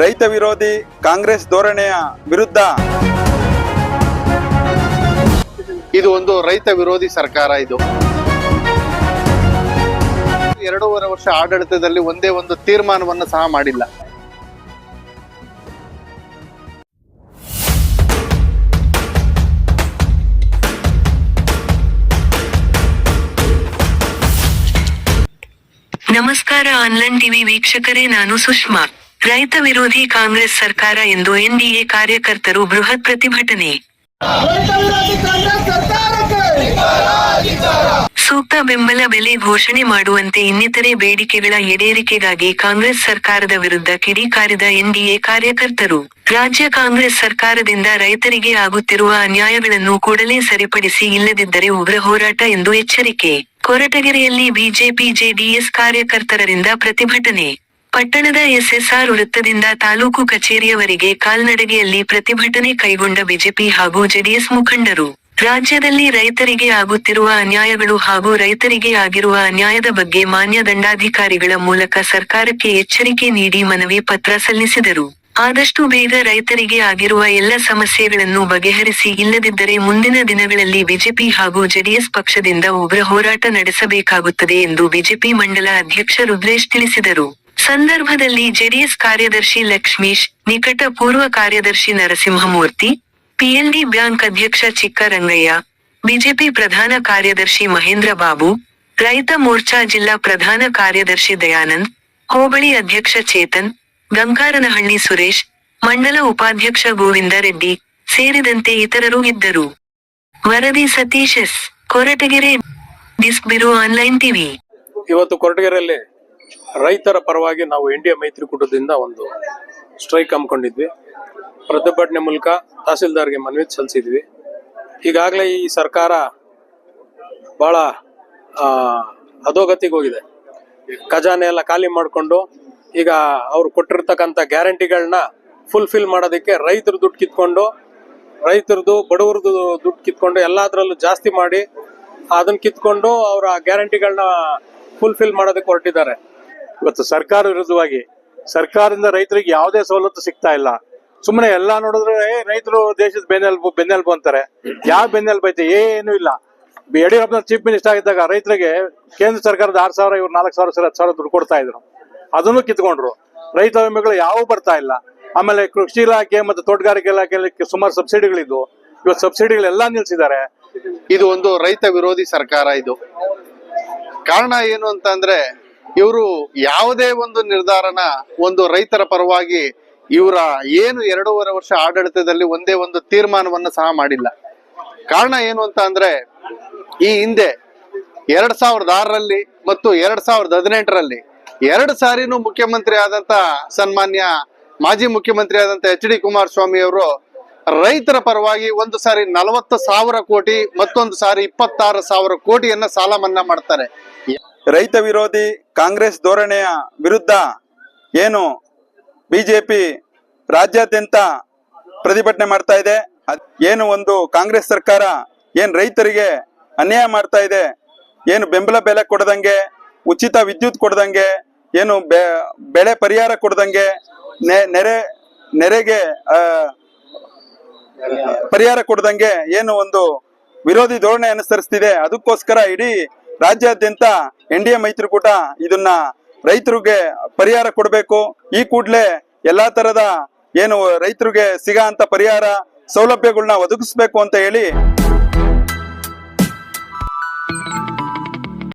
ರೈತ ವಿರೋಧಿ ಕಾಂಗ್ರೆಸ್ ಧೋರಣೆಯ ವಿರುದ್ಧ. ಇದು ಒಂದು ರೈತ ವಿರೋಧಿ ಸರ್ಕಾರ ಇದು. ಎರಡೂವರೆ ವರ್ಷ ಆಡಳಿತದಲ್ಲಿ ಒಂದೇ ಒಂದು ತೀರ್ಮಾನವನ್ನು ಸಹ ಮಾಡಿಲ್ಲ. ನಮಸ್ಕಾರ ಆನ್ಲೈನ್ ಟಿವಿ ವೀಕ್ಷಕರೇ ನಾನು ಸುಷ್ಮಾ. ರೈತ ವಿರೋಧಿ ಕಾಂಗ್ರೆಸ್ ಸರ್ಕಾರ ಎಂದು ಎನ್ಡಿಎ ಕಾರ್ಯಕರ್ತರು ಬೃಹತ್ ಪ್ರತಿಭಟನೆ. ಸೂಕ್ತ ಬೆಂಬಲ ಬೆಲೆ ಘೋಷಣೆ ಮಾಡುವಂತೆ ಇನ್ನಿತರೆ ಬೇಡಿಕೆಗಳ ಈಡೇರಿಕೆಗಾಗಿ ಕಾಂಗ್ರೆಸ್ ಸರ್ಕಾರದ ವಿರುದ್ಧ ಕಿಡಿಕಾರಿದ ಎನ್ಡಿಎ ಕಾರ್ಯಕರ್ತರು. ರಾಜ್ಯ ಕಾಂಗ್ರೆಸ್ ಸರ್ಕಾರದಿಂದ ರೈತರಿಗೆ ಆಗುತ್ತಿರುವ ಅನ್ಯಾಯಗಳನ್ನು ಕೂಡಲೇ ಸರಿಪಡಿಸಿ ಇಲ್ಲದಿದ್ದರೆ ಉಗ್ರ ಹೋರಾಟ ಎಂದು ಎಚ್ಚರಿಕೆ. ಕೊರಟಗೆರೆಯಲ್ಲಿ ಬಿಜೆಪಿ ಜೆಡಿಎಸ್ ಕಾರ್ಯಕರ್ತರರಿಂದ ಪ್ರತಿಭಟನೆ. ಪಟ್ಟಣದ ಎಸ್ಎಸ್ಆರ್ ವೃತ್ತದಿಂದ ತಾಲೂಕು ಕಚೇರಿಯವರೆಗೆ ಕಾಲ್ನಡಿಗೆಯಲ್ಲಿ ಪ್ರತಿಭಟನೆ ಕೈಗೊಂಡ ಬಿಜೆಪಿ ಹಾಗೂ ಜೆಡಿಎಸ್ ಮುಖಂಡರು. ರಾಜ್ಯದಲ್ಲಿ ರೈತರಿಗೆ ಆಗುತ್ತಿರುವ ಅನ್ಯಾಯಗಳು ಹಾಗೂ ರೈತರಿಗೆ ಆಗಿರುವ ಅನ್ಯಾಯದ ಬಗ್ಗೆ ಮಾನ್ಯ ದಂಡಾಧಿಕಾರಿಗಳ ಮೂಲಕ ಸರ್ಕಾರಕ್ಕೆ ಎಚ್ಚರಿಕೆ ನೀಡಿ ಮನವಿ ಪತ್ರ ಸಲ್ಲಿಸಿದರು. ಆದಷ್ಟು ಬೇಗ ರೈತರಿಗೆ ಆಗಿರುವ ಎಲ್ಲ ಸಮಸ್ಯೆಗಳನ್ನು ಬಗೆಹರಿಸಿ ಇಲ್ಲದಿದ್ದರೆ ಮುಂದಿನ ದಿನಗಳಲ್ಲಿ ಬಿಜೆಪಿ ಹಾಗೂ ಜೆಡಿಎಸ್ ಪಕ್ಷದಿಂದ ಉಗ್ರ ಹೋರಾಟ ನಡೆಸಬೇಕಾಗುತ್ತದೆ ಎಂದು ಬಿಜೆಪಿ ಮಂಡಲ ಅಧ್ಯಕ್ಷ ರುದ್ರೇಶ್ ತಿಳಿಸಿದರು. ಸಂದರ್ಭದಲ್ಲಿ ಜೆಡಿಎಸ್ ಕಾರ್ಯದರ್ಶಿ ಲಕ್ಷ್ಮೀಶ್ ನಿಕಟ ಪೂರ್ವ ಕಾರ್ಯದರ್ಶಿ ನರಸಿಂಹಮೂರ್ತಿ, ಪಿಎಲ್ಡಿ ಬ್ಯಾಂಕ್ ಅಧ್ಯಕ್ಷ ಚಿಕ್ಕರಂಗಯ್ಯ, ಬಿಜೆಪಿ ಪ್ರಧಾನ ಕಾರ್ಯದರ್ಶಿ ಮಹೇಂದ್ರ ಬಾಬು ರೈತ ಮೋರ್ಚಾ ಜಿಲ್ಲಾ ಪ್ರಧಾನ ಕಾರ್ಯದರ್ಶಿ ದಯಾನಂದ್, ಹೋಬಳಿ ಅಧ್ಯಕ್ಷ ಚೇತನ್, ಗಂಗಾರನಹಳ್ಳಿ ಸುರೇಶ್, ಮಂಡಲ ಉಪಾಧ್ಯಕ್ಷ ಗೋವಿಂದ ರೆಡ್ಡಿ ಸೇರಿದಂತೆ ಇತರರು ಇದ್ದರು. ವರದಿ Satish S, Koratagere, disk online TV. ಇವತ್ತು ಕೊರಟಗೆರೆಯಲ್ಲಿ ರೈತರ ಪರವಾಗಿ ನಾವು ಇಂಡಿಯಾ ಮೈತ್ರಿಕೂಟದಿಂದ ಒಂದು ಸ್ಟ್ರೈಕ್ ಹಮ್ಮಿಕೊಂಡಿದ್ವಿ. ಪ್ರತಿಭಟನೆ ಮೂಲಕ ತಹಸೀಲ್ದಾರ್ಗೆ ಮನವಿ ಸಲ್ಲಿಸಿದ್ವಿ. ಈಗಾಗಲೇ ಈ ಸರ್ಕಾರ ಆ, ಅಧೋಗತಿಗೆ ಹೋಗಿದೆ. ಖಜಾನೆ ಎಲ್ಲ ಖಾಲಿ ಮಾಡಿಕೊಂಡು ಈಗ ಅವ್ರು ಕೊಟ್ಟಿರ್ತಕ್ಕಂಥ ಗ್ಯಾರಂಟಿಗಳನ್ನ ಫುಲ್ಫಿಲ್ ಮಾಡೋದಕ್ಕೆ ರೈತರ ದುಡ್ಡು ಕಿತ್ಕೊಂಡು ರೈತರದು ಬಡವರದು ದುಡ್ಡು ಕಿತ್ಕೊಂಡು ಎಲ್ಲದರಲ್ಲೂ ಜಾಸ್ತಿ ಮಾಡಿ ಅದನ್ನು ಕಿತ್ಕೊಂಡು ಅವರ ಗ್ಯಾರಂಟಿಗಳನ್ನ ಫುಲ್ಫಿಲ್ ಮಾಡೋದಕ್ಕೆ ಹೊರಟಿದ್ದಾರೆ. ಇವತ್ತು ಸರ್ಕಾರ ವಿರುದ್ಧವಾಗಿ ಸರ್ಕಾರದಿಂದ ರೈತರಿಗೆ ಯಾವುದೇ ಸವಲತ್ತು ಸಿಗ್ತಾ ಇಲ್ಲ. ಸುಮ್ಮನೆ ಎಲ್ಲಾ ನೋಡಿದ್ರೆ ರೈತರು ದೇಶದ ಬೆನ್ನೆಲುಬು ಬೆನ್ನೆಲುಬು ಅಂತಾರೆ. ಯಾವ ಬೆನ್ನೆಲುಬು ಐತೆ? ಏನು ಇಲ್ಲ. ಯಡಿಯೂರಪ್ಪನ ಚೀಫ್ ಮಿನಿಸ್ಟರ್ ಆಗಿದ್ದಾಗ ರೈತರಿಗೆ ಕೇಂದ್ರ ಸರ್ಕಾರದ ಆರ್ ಸಾವಿರ, ಇವ್ರು ನಾಲ್ಕು ಸಾವಿರ, ಸರ್, ಹತ್ತು ಸಾವಿರ ದುಡ್ಡು ಕೊಡ್ತಾ ಇದ್ರು. ಅದನ್ನು ಕಿತ್ಕೊಂಡ್ರು. ರೈತ ವಿಮೆಗಳು ಯಾವ ಬರ್ತಾ ಇಲ್ಲ. ಆಮೇಲೆ ಕೃಷಿ ಇಲಾಖೆ ಮತ್ತು ತೋಟಗಾರಿಕೆ ಇಲಾಖೆಯಲ್ಲಿ ಸುಮಾರು ಸಬ್ಸಿಡಿಗಳಿದ್ವು. ಇವತ್ತು ಸಬ್ಸಿಡಿಗಳೆಲ್ಲ ನಿಲ್ಸಿದ್ದಾರೆ. ಇದು ಒಂದು ರೈತ ವಿರೋಧಿ ಸರ್ಕಾರ ಇದು. ಕಾರಣ ಏನು ಅಂತ ಅಂದ್ರೆ ಇವರು ಯಾವುದೇ ಒಂದು ನಿರ್ಧಾರನ ಒಂದು ರೈತರ ಪರವಾಗಿ ಇವರ ಏನು ಎರಡೂವರೆ ವರ್ಷ ಆಡಳಿತದಲ್ಲಿ ಒಂದೇ ಒಂದು ತೀರ್ಮಾನವನ್ನು ಸಹ ಮಾಡಿಲ್ಲ. ಕಾರಣ ಏನು ಅಂತ ಅಂದ್ರೆ, ಈ ಹಿಂದೆ ಎರಡ್ ಸಾವಿರದ ಆರರಲ್ಲಿ ಮತ್ತು ಎರಡ್ ಸಾವಿರದ ಹದಿನೆಂಟರಲ್ಲಿ ಎರಡು ಸಾರಿನೂ ಮುಖ್ಯಮಂತ್ರಿ ಆದಂತ ಸನ್ಮಾನ್ಯ ಮಾಜಿ ಮುಖ್ಯಮಂತ್ರಿ ಆದಂತ ಎಚ್ ಡಿ ಕುಮಾರಸ್ವಾಮಿ ಅವರು ರೈತರ ಪರವಾಗಿ ಒಂದು ಸಾರಿ ನಲವತ್ತು ಸಾವಿರ ಕೋಟಿ ಮತ್ತೊಂದು ಸಾರಿ ಇಪ್ಪತ್ತಾರು ಸಾವಿರ ಕೋಟಿಯನ್ನ ಸಾಲ ಮನ್ನಾ ಮಾಡ್ತಾರೆ. ರೈತ ವಿರೋಧಿ ಕಾಂಗ್ರೆಸ್ ಧೋರಣೆಯ ವಿರುದ್ಧ ಏನು ಬಿಜೆಪಿ ರಾಜ್ಯಾದ್ಯಂತ ಪ್ರತಿಭಟನೆ ಮಾಡ್ತಾ ಇದೆ. ಏನು ಒಂದು ಕಾಂಗ್ರೆಸ್ ಸರ್ಕಾರ ಏನು ರೈತರಿಗೆ ಅನ್ಯಾಯ ಮಾಡ್ತಾ ಇದೆ, ಏನು ಬೆಂಬಲ ಬೆಲೆ ಕೊಡದಂಗೆ, ಉಚಿತ ವಿದ್ಯುತ್ ಕೊಡದಂಗೆ, ಏನು ಬೆಳೆ ಪರಿಹಾರ ಕೊಡದಂಗೆ ನೆರೆ, ನೆರೆಗೆ ಪರಿಹಾರ ಕೊಡದಂಗೆ ಏನು ಒಂದು ವಿರೋಧಿ ಧೋರಣೆ ಅನುಸರಿಸ್ತಿದೆ. ಅದಕ್ಕೋಸ್ಕರ ಇಡೀ ರಾಜ್ಯಾದ್ಯಂತ ಎನ್ ಡಿ ಎ ಮೈತ್ರಿಕೂಟ ಇದನ್ನ ರೈತರಿಗೆ ಪರಿಹಾರ ಕೊಡಬೇಕು. ಈ ಕೂಡಲೇ ಎಲ್ಲಾ ತರದ ಏನು ರೈತರಿಗೆ ಸಿಗ ಅಂತ ಪರಿಹಾರ ಸೌಲಭ್ಯಗಳನ್ನ ಒದಗಿಸ್ಬೇಕು ಅಂತ ಹೇಳಿ